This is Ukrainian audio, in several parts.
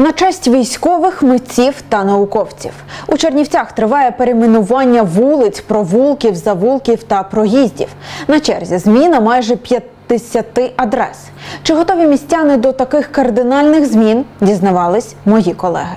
На честь військових митців та науковців у Чернівцях триває перейменування вулиць, провулків, завулків та проїздів. На черзі зміна майже 50 адрес. Чи готові містяни до таких кардинальних змін? Дізнавались мої колеги.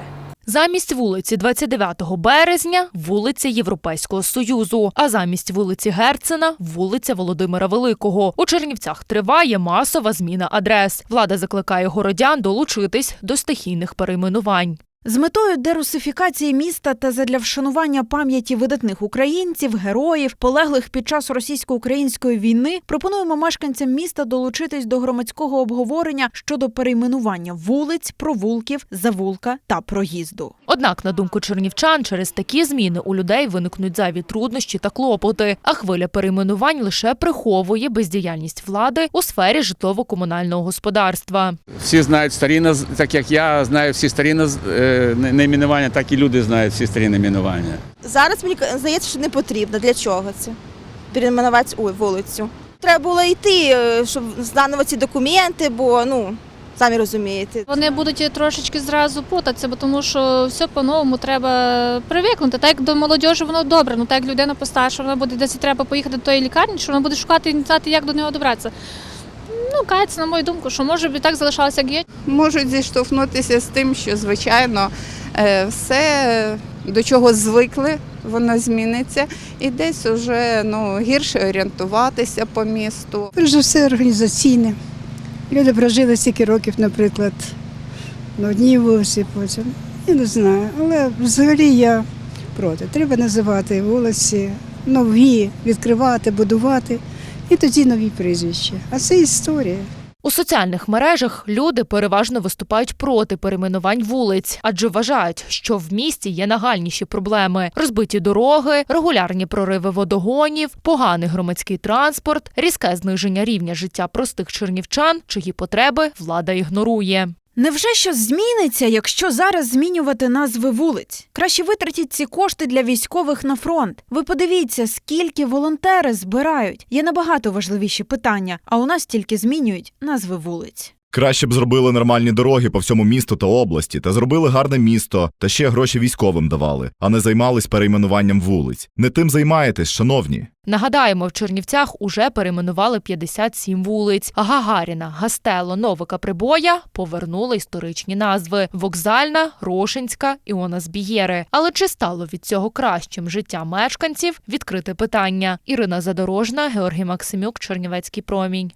Замість вулиці 29 березня вулиця Європейського Союзу, а замість вулиці Герцена вулиця Володимира Великого. У Чернівцях триває масова зміна адрес. Влада закликає городян долучитись до стихійних перейменувань. З метою дерусифікації міста та задля вшанування пам'яті видатних українців, героїв, полеглих під час російсько-української війни, пропонуємо мешканцям міста долучитись до громадського обговорення щодо перейменування вулиць, провулків, завулка та проїзду. Однак, на думку чернівчан, через такі зміни у людей виникнуть зайві труднощі та клопоти. А хвиля перейменувань лише приховує бездіяльність влади у сфері житлово-комунального господарства. Всі знають старі наз- так як я знаю всі старі наз- е, найменування, так і люди знають всі старі найменування. Зараз мені здається, що не потрібно. Для чого це? Перейменувати вулицю. Треба було йти, е, щоб заново ці документи, бо ну самі розумієте. Вони будуть трошечки зразу путатися, бо тому що все по-новому треба привикнути. Так як до молодіжі воно добре, ну так як людина постарша, вона буде десь треба поїхати до тої лікарні, що вона буде шукати і знати, як до нього добратися. Ну, кається, на мою думку, що може б і так залишалося, як є. можуть зіштовхнутися з тим, що звичайно е, все до чого звикли, воно зміниться, і десь уже ну гірше орієнтуватися по місту. Перш за все організаційне. Люди прожили стільки років, наприклад, на одній вулиці потім. Я не знаю, але взагалі я проти. Треба називати вулиці нові, відкривати, будувати, і тоді нові прізвища. А це історія. У соціальних мережах люди переважно виступають проти перейменувань вулиць, адже вважають, що в місті є нагальніші проблеми: розбиті дороги, регулярні прориви водогонів, поганий громадський транспорт, різке зниження рівня життя простих чернівчан, чиї потреби влада ігнорує. Невже щось зміниться, якщо зараз змінювати назви вулиць? Краще витратіть ці кошти для військових на фронт. Ви подивіться, скільки волонтери збирають. Є набагато важливіші питання, а у нас тільки змінюють назви вулиць. Краще б зробили нормальні дороги по всьому місту та області, та зробили гарне місто, та ще гроші військовим давали, а не займались перейменуванням вулиць. Не тим займаєтесь, шановні. Нагадаємо, в Чернівцях уже перейменували 57 вулиць. Гагаріна, Гастело, Новика Прибоя повернули історичні назви: Вокзальна, Рошинська, Іона Збієри. Але чи стало від цього кращим життя мешканців? Відкрите питання. Ірина Задорожна, Георгій Максимюк, Чернівецький промінь.